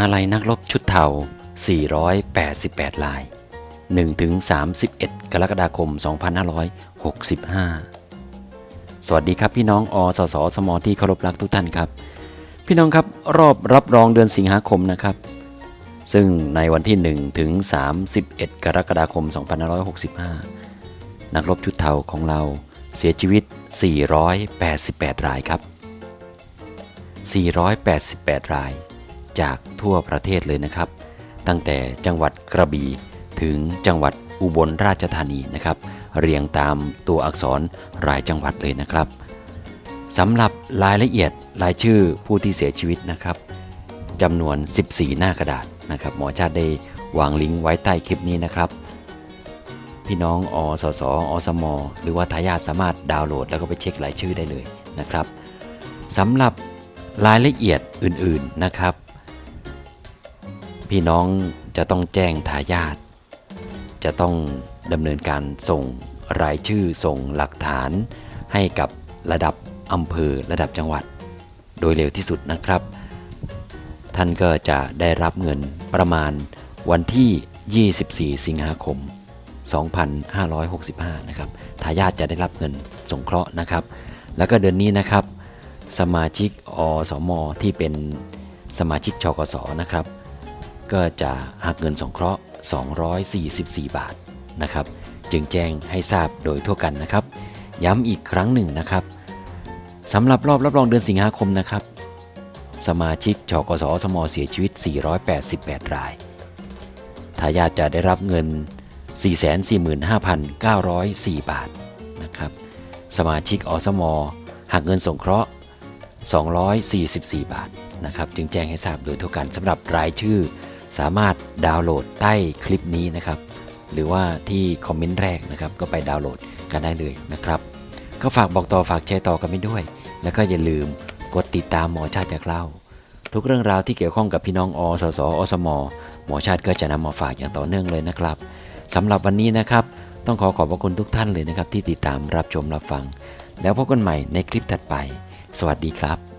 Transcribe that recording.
อาลัยนักรบชุดเทา 488 ลาย 1-31 กรกฎาคม 2565 สวัสดีครับพี่น้องอสสสมที่เคารพรักทุกท่านครับ พี่น้องครับรอบรับรองเดือนสิงหาคมนะครับ ซึ่งในวันที่ 1 ถึง 31 กรกฎาคม 2565 นักรบชุดเทาของเราเสียชีวิต 488 รายครับ 488 ราย จากทั่วประเทศเลยนะครับ ตั้งแต่จังหวัดกระบี่ถึงจังหวัดอุบลราชธานีนะครับ เรียงตามตัวอักษรรายจังหวัดเลยนะครับสำหรับรายละเอียดรายชื่อผู้ที่เสียชีวิตนะครับจำนวน 14 หน้ากระดาษนะครับ หมอชาติได้วางลิงก์ไว้ใต้คลิปนี้นะครับ พี่น้องอสสอสม หรือว่าทายาทสามารถดาวน์โหลด แล้วก็ไปเช็ครายชื่อได้เลยนะครับสำหรับรายละเอียดอื่นๆนะครับ พี่น้องจะต้องแจ้งทายาทจะต้องดำเนินการส่งรายชื่อส่งหลักฐาน ให้กับระดับอำเภอระดับจังหวัด โดยเร็วที่สุดนะครับ ท่านก็จะได้รับเงินประมาณวันที่ 24 สิงหาคม 2565 นะครับ ทายาทจะได้รับเงินสงเคราะห์นะครับ แล้วก็เดือนนี้นะครับ สมาชิกอสมที่เป็นสมาชิกชกสนะครับ ก็จะหักเงินสงเคราะห์ 244 บาทนะครับ จึงแจ้งให้ทราบโดยทั่วกันนะครับ ย้ำอีกครั้งหนึ่งนะครับสำหรับรอบรับรองเดือนสิงหาคมนะครับ สมาชิกชกสสมเสียชีวิต 488 รายทายาทจะได้รับเงิน 445,904 บาทนะครับ สมาชิกอสมหักเงินสงเคราะห์ 244 บาทนะครับ จึงแจ้งให้ทราบโดยทั่วกันสำหรับรายชื่อ สามารถดาวน์โหลดใต้คลิปนี้นะครับ หรือว่าที่คอมเมนต์แรกนะครับ ก็ไปดาวน์โหลดกันได้เลยนะครับ ก็ฝากบอกต่อฝากแชร์ต่อกันไปด้วย แล้วก็อย่าลืมกดติดตามหมอชาติจากเล่า ทุกเรื่องราวที่เกี่ยวข้องกับพี่น้องอสสอสมหมอชาติก็จะนำมาฝากอย่างต่อเนื่องเลยนะครับสำหรับวันนี้นะครับ ต้องขอขอบพระคุณทุกท่านเลยนะครับ ที่ติดตามรับชมรับฟัง แล้วพบกันใหม่ในคลิปถัดไป สวัสดีครับ